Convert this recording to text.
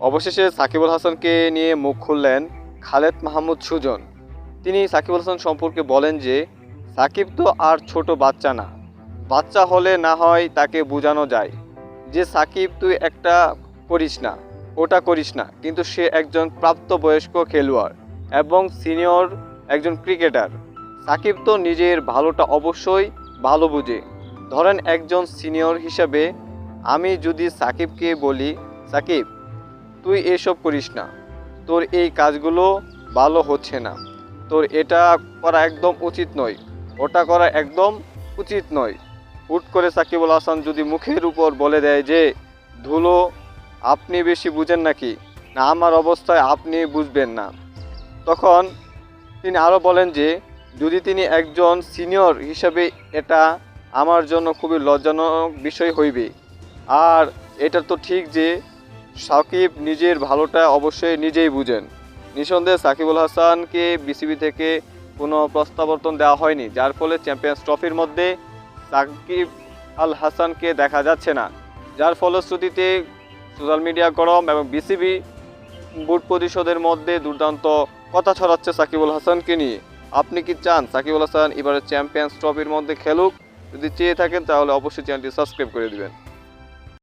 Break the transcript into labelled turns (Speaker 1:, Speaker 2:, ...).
Speaker 1: অবশেষে সাকিবুল হাসানকে নিয়ে মুখ খুললেন খালেদ মাহমুদ সুজন। তিনি সাকিবুল হাসান সম্পর্কে বলেন যে, সাকিব তো আর ছোট বাচ্চা না। বাচ্চা হলে না হয় তাকে বোঝানো যায়। যে সাকিব, তুই একটা করিস না, ওটা করিস না। কিন্তু সে একজন প্রাপ্তবয়স্ক খেলোয়াড় এবং সিনিয়র একজন ক্রিকেটার। সাকিব তো নিজের ভালোটা অবশ্যই ভালো বুঝে। ধরেন একজন সিনিয়র হিসাবে, আমি যদি সাকিবকে বলি, সাকিব তুই এসব করিস না। তোর এই কাজগুলো ভালো হচ্ছে না। তোর এটা করা একদম উচিত নয়। ওটা করা একদম উচিত নয়। হুট করে সাকিবুল হাসান যদি মুখের উপর বলে দেয় যে, ধুলো, আপনি বেশি বুঝেন নাকি? না, আমার অবস্থায় আপনি বুঝবেন না। তখন তিনি আরও বলেন যে, যদি তিনি একজন সিনিয়র হিসাবে এটা আমার জন্য খুবই লজ্জাজনক বিষয় হইবে। আর এটা তো ঠিক যে সাকিব নিজের ভালোটা অবশ্যই নিজেই বুঝেন। নিঃসন্দেহে সাকিবুল হাসানকে বিসিবি থেকে কোনো প্রস্তাবর্তন দেওয়া হয়নি, যার ফলে চ্যাম্পিয়ন্স ট্রফির মধ্যে সাকিব আল হাসানকে দেখা যাচ্ছে না। যার ফলশ্রুতিতে সোশ্যাল মিডিয়া গরম এবং বিসিবি বোর্ড পরিষদের মধ্যে দুর্দান্ত কথা ছড়াচ্ছে সাকিবুল হাসানকে নিয়ে। আপনি কি চান সাকিবুল হাসান এবারে চ্যাম্পিয়ন্স ট্রফির মধ্যে খেলুক? যদি চেয়ে থাকেন তাহলে অবশ্যই চ্যানেলটি সাবস্ক্রাইব করে দিবেন।